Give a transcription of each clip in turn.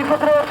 পুত্র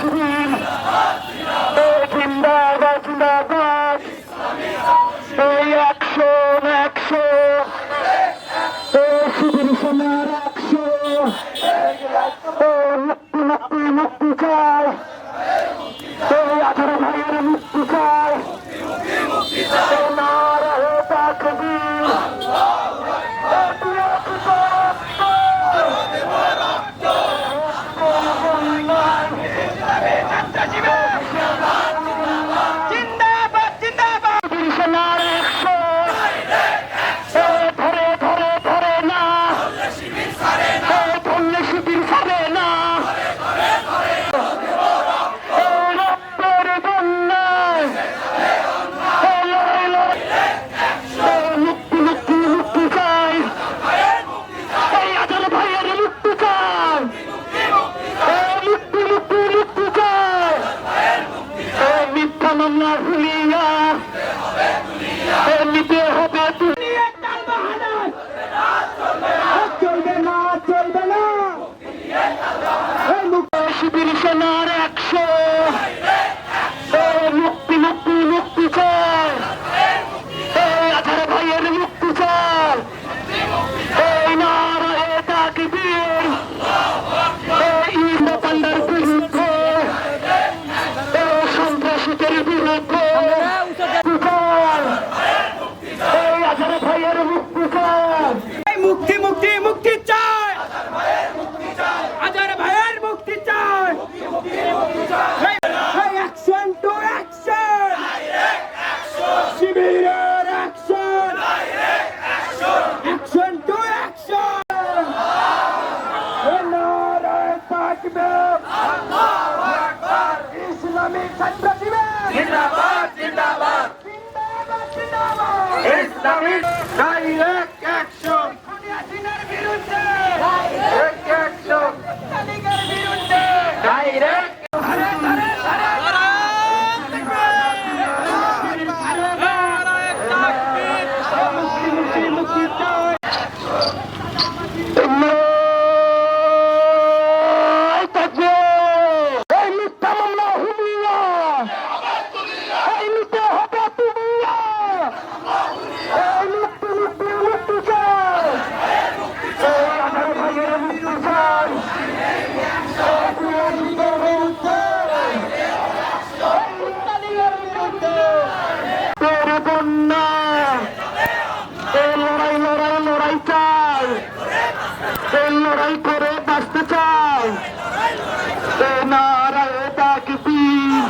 তাকবীর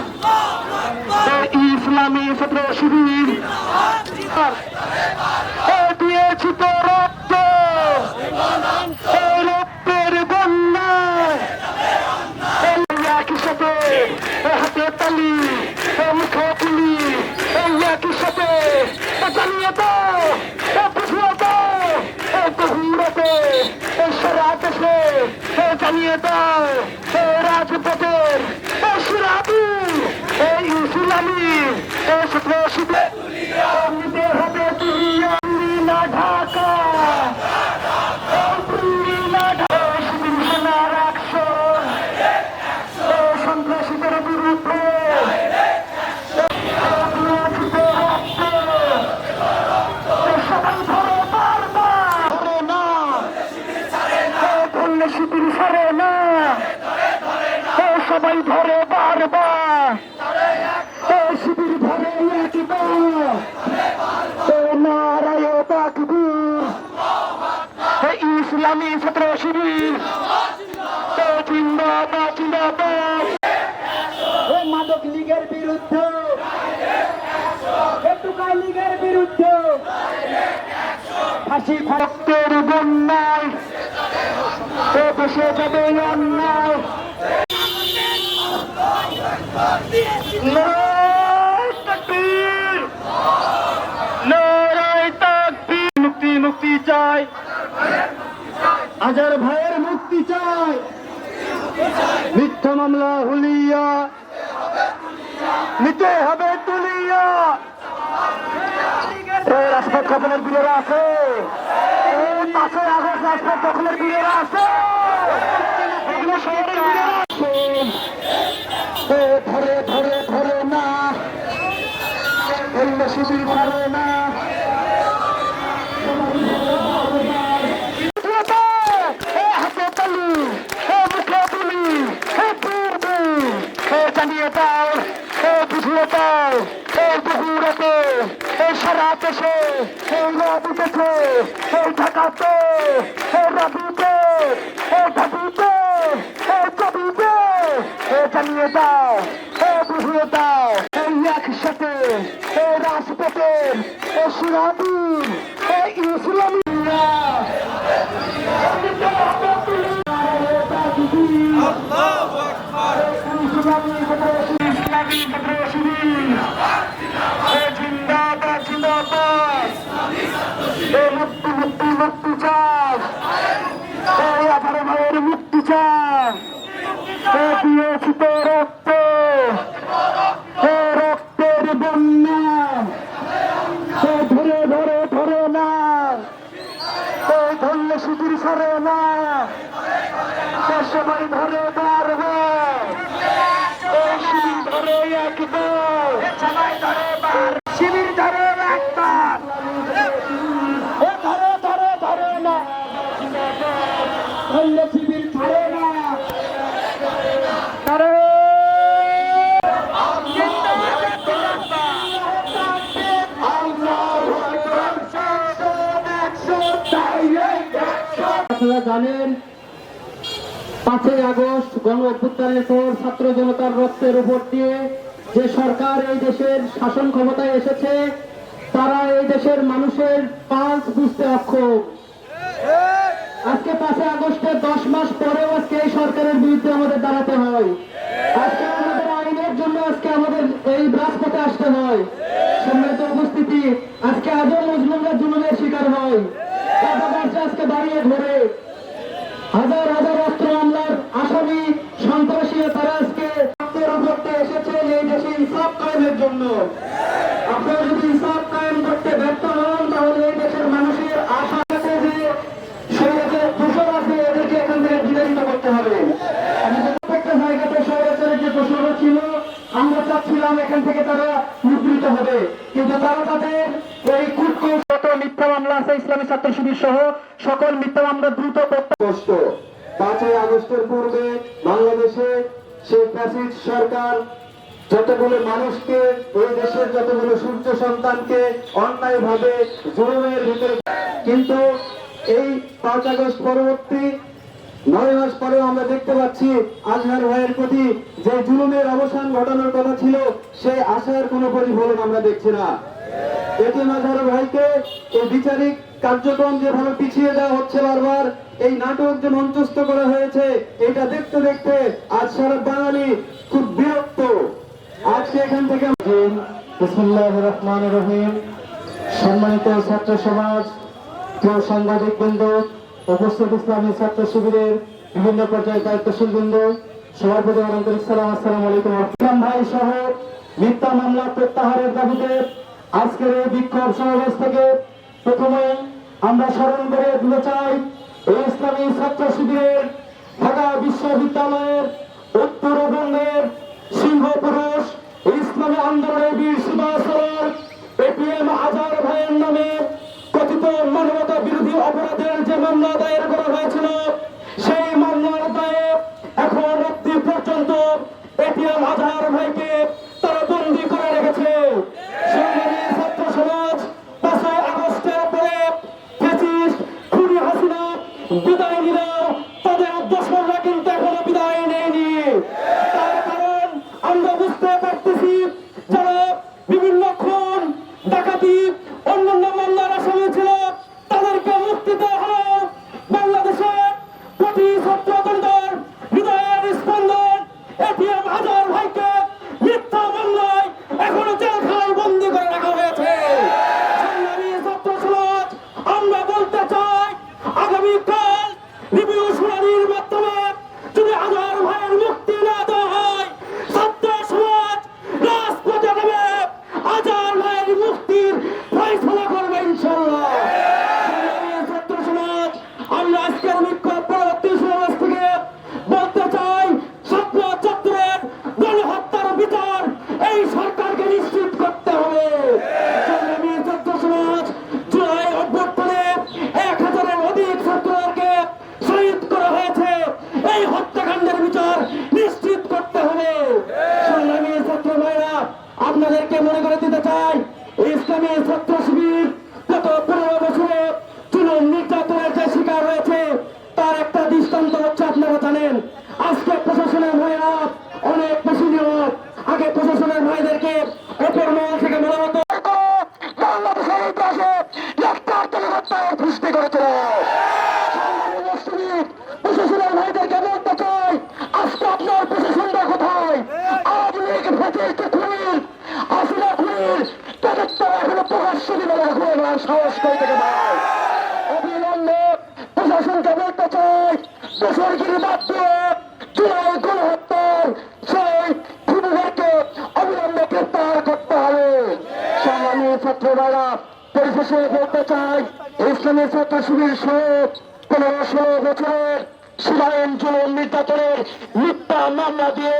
ইসলামী ছাত্র শিবির দিয়েছি তো রক্ত রক্তের বন্যায় একই সাথে হাতে তালি মুখে তুলি একই সাথে জানিয়ে দাও বুঝিয়ে দাও বহুরতে সারা দেশে জানিয়ে দাও রাজপথের ইউসুল আবু এ ইউসুল আমি এ সূত্র সুদে হবে তুলিয়া না ঢা ইসলামী ছাত্র শিবির। মাদক লীগের বিরুদ্ধে। লীগের বিরুদ্ধে। ফাঁসি ভক্তের বন্যায়। বসে যাবে অন্যায়। আজার ভাইয়ের মুক্তি চাই। মিথ্যা মামলা হুলিয়া। নিতে হবে তুলিয়া। রাজপথ কখনের বিলেরা আছে? পাশে আগর কখনের বিলেরা আছে? ধরে ধরে ধরে না। শিবির ধরে না। জানিয়ে দাও এ বুঝিয়ে দাও এ দুপুরেতে এ সারা দেশে এই রব উঠেছে এই ঢাকাতে এ রবিতে এ ঢাবিতে এ কবিতে এ জানিয়ে দাও এ বুঝিয়ে দাও এই একসাথে এ রাজপথের এ সুরাবিন ভাইয়ের মুক্তি তো রক্ত? রক্তের বন্যা? ধরে ধরে ধরে না? ধরলে সুদূর সরে না? সবাই ধরে ধরলে শিবির ধরে না। পাঁচই আগস্ট গণ অভ্যুত্থানের ছাত্র জনতার রক্তের উপর দিয়ে যে সরকার এই দেশের শাসন ক্ষমতায় এসেছে, তারা এই দেশের মানুষের পাঁচ বুঝতে অক্ষম। আজকে পাঁচই আগস্টের দশ মাস পরেও আজকে এই সরকারের বিরুদ্ধে আমাদের দাঁড়াতে হয়। আজকে আমাদের আইনের জন্য আজকে আমাদের এই রাজপথে আসতে হয়। সম্মানিত উপস্থিতি, আজকে আজও মুসলিমরা জুলুমের শিকার হয়। আজকে দাঁড়িয়ে ধরে হাজার হাজার অস্ত্র মামলার আসামি, সন্ত্রাসী তারা আজকে এসেছে এই দেশে কায়েমের জন্য। আপনারা যদি ইনসাফ কায়েম করতে ব্যর্থ হন তাহলে এই দেশের মানুষের আশা আছে যে সৈরাজের দূষণ আছে এদেরকে এখান থেকে বিতাড়িত করতে হবে আমি যে প্রত্যেকটা জায়গাতে সৈরাজের যে দোষণরা ছিল আমরা চাচ্ছিলাম এখান থেকে তারা মুদ্রিত হবে। কিন্তু তারা তাদের এই কুটকৌশত মিথ্যা মামলা আছে, ইসলামী ছাত্র শিবির সহ সকল মিথ্যা মামলা দ্রুত কষ্ট পাঁচই আগস্টের পূর্বে বাংলাদেশে শেখ হাসিন সরকার যতগুলো মানুষকে এই দেশের যতগুলো সূর্য সন্তানকে অন্যায় ভাবে জুলুমের ভিতরে কিন্তু এই পাঁচ আগস্ট পরবর্তী নয় মাস পরেও আমরা দেখতে পাচ্ছি আজহার ভাইয়ের প্রতি যে জুলুমের অবসান ঘটানোর কথা ছিল, সেই আশার কোনো প্রতিফলন আমরা দেখছি না। এটি মাঝার ভাইকে এই বিচারিক কার্যক্রম যেভাবে পিছিয়ে দেওয়া হচ্ছে বারবার, এই নাটক যে মঞ্চস্থ করা হয়েছে, এটা দেখতে দেখতে আজ সারা বাঙালি খুব বিরক্ত। আজকে এখান থেকে বিসমুল্লাহ রহমান রহিম। সম্মানিত ছাত্র সমাজ, প্রিয় সাংবাদিক বৃন্দ উপস্থিত ইসলামী ছাত্র শিবিরের বিভিন্ন পর্যায়ে দায়িত্বশীল বৃন্দ সবার প্রতি আমার আন্তরিক সালাম আসসালামু আলাইকুম ইসলাম ভাই সহ মিথ্যা মামলা প্রত্যাহারের দাবিতে আজকের এই বিক্ষোভ সমাবেশ থেকে প্রথমে আমরা স্মরণ করে দিতে চাই, এই ইসলামী ছাত্র শিবিরের ঢাকা বিশ্ববিদ্যালয়ের উত্তরবঙ্গের সিংহ পুরুষ, ইসলামী আন্দোলনের বীর সুভাষর এপিএম আজার ভাইয়ের নামে কথিত মানবতা বিরোধী অপরাধের যে মামলা দায়ের করা হয়েছিল, সেই মামলার দায়ে এখন অব্দি পর্যন্ত এটিএম আধার ভাইকে বেসরকারি মাধ্যমে জুলাই গণহত্যার সেই ভূমিকাকে অবিলম্বে গ্রেপ্তার করতে হবে। সামান্য ছাত্র পরিশেষে বলতে চাই, ইসলামী ছাত্র শিবির সহ পনেরো ষোলো বছরের সীমাহীন জুলুম নির্যাতনের মিথ্যা মামলা দিয়ে